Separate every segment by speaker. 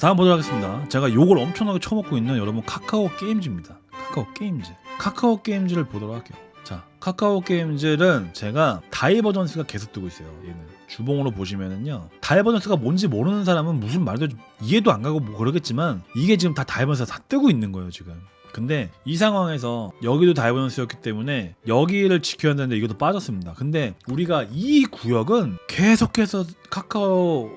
Speaker 1: 다음 보도록 하겠습니다. 제가 욕을 엄청나게 쳐먹고 있는 여러분 카카오 게임즈입니다. 카카오 게임즈. 카카오 게임즈를 보도록 할게요. 자, 카카오 게임즈는 제가 다이버전스가 계속 뜨고 있어요. 얘는 주봉으로 보시면은요. 다이버전스가 뭔지 모르는 사람은 무슨 말도 좀 이해도 안 가고 뭐 그러겠지만 이게 지금 다 다이버전스가 다 뜨고 있는 거예요, 지금. 근데 이 상황에서 여기도 다이버전스였기 때문에 여기를 지켜야 되는데 이것도 빠졌습니다. 근데 우리가 이 구역은 계속해서 카카오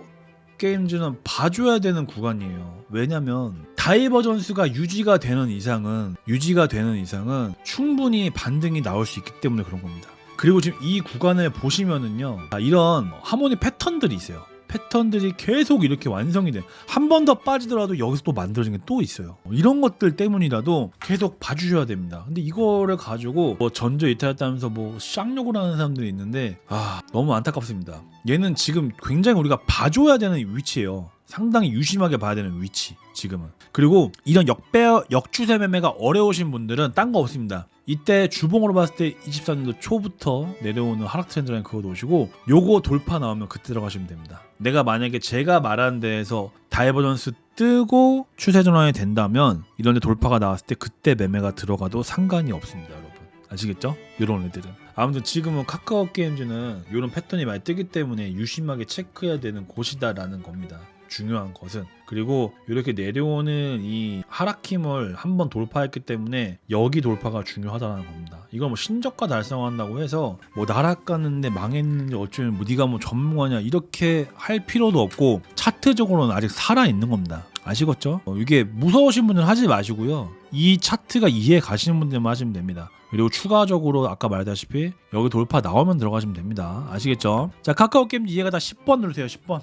Speaker 1: 게임즈는 봐줘야 되는 구간이에요. 왜냐면 다이버전스가 유지가 되는 이상은 유지가 되는 이상은 충분히 반등이 나올 수 있기 때문에 그런 겁니다. 그리고 지금 이 구간을 보시면은요 아, 이런 하모니 패턴들이 있어요. 패턴들이 계속 이렇게 완성이 돼. 한 번 더 빠지더라도 여기서 또 만들어진 게 또 있어요. 이런 것들 때문이라도 계속 봐주셔야 됩니다. 근데 이거를 가지고 뭐 전조 이탈했다면서 뭐 쌍욕을 하는 사람들이 있는데 아 너무 안타깝습니다. 얘는 지금 굉장히 우리가 봐줘야 되는 위치예요. 상당히 유심하게 봐야 되는 위치 지금은. 그리고 이런 역배 역추세 매매가 어려우신 분들은 딴 거 없습니다. 이때 주봉으로 봤을 때 24년도 초부터 내려오는 하락 트렌드 라인 그거 놓으시고 요거 돌파 나오면 그때 들어가시면 됩니다. 내가 만약에 제가 말한 데에서 다이버전스 뜨고 추세 전환이 된다면 이런 데 돌파가 나왔을 때 그때 매매가 들어가도 상관이 없습니다 여러분. 아시겠죠? 이런 애들은. 아무튼 지금은 카카오 게임즈는 이런 패턴이 많이 뜨기 때문에 유심하게 체크해야 되는 곳이다라는 겁니다. 중요한 것은 그리고 이렇게 내려오는 이 하락힘을 한번 돌파했기 때문에 여기 돌파가 중요하다는 겁니다. 이걸 뭐 신저가 달성한다고 해서 뭐 나락갔는데 망했는지 어쩌면 뭐 네가 뭐 전문가냐 이렇게 할 필요도 없고 차트적으로는 아직 살아 있는 겁니다. 아시겠죠? 어, 이게 무서우신 분들은 하지 마시고요. 이 차트가 이해 가시는 분들만 하시면 됩니다. 그리고 추가적으로 아까 말했다시피 여기 돌파 나오면 들어가시면 됩니다. 아시겠죠? 자 카카오 게임 이해가 다 10번 누르세요. 10번.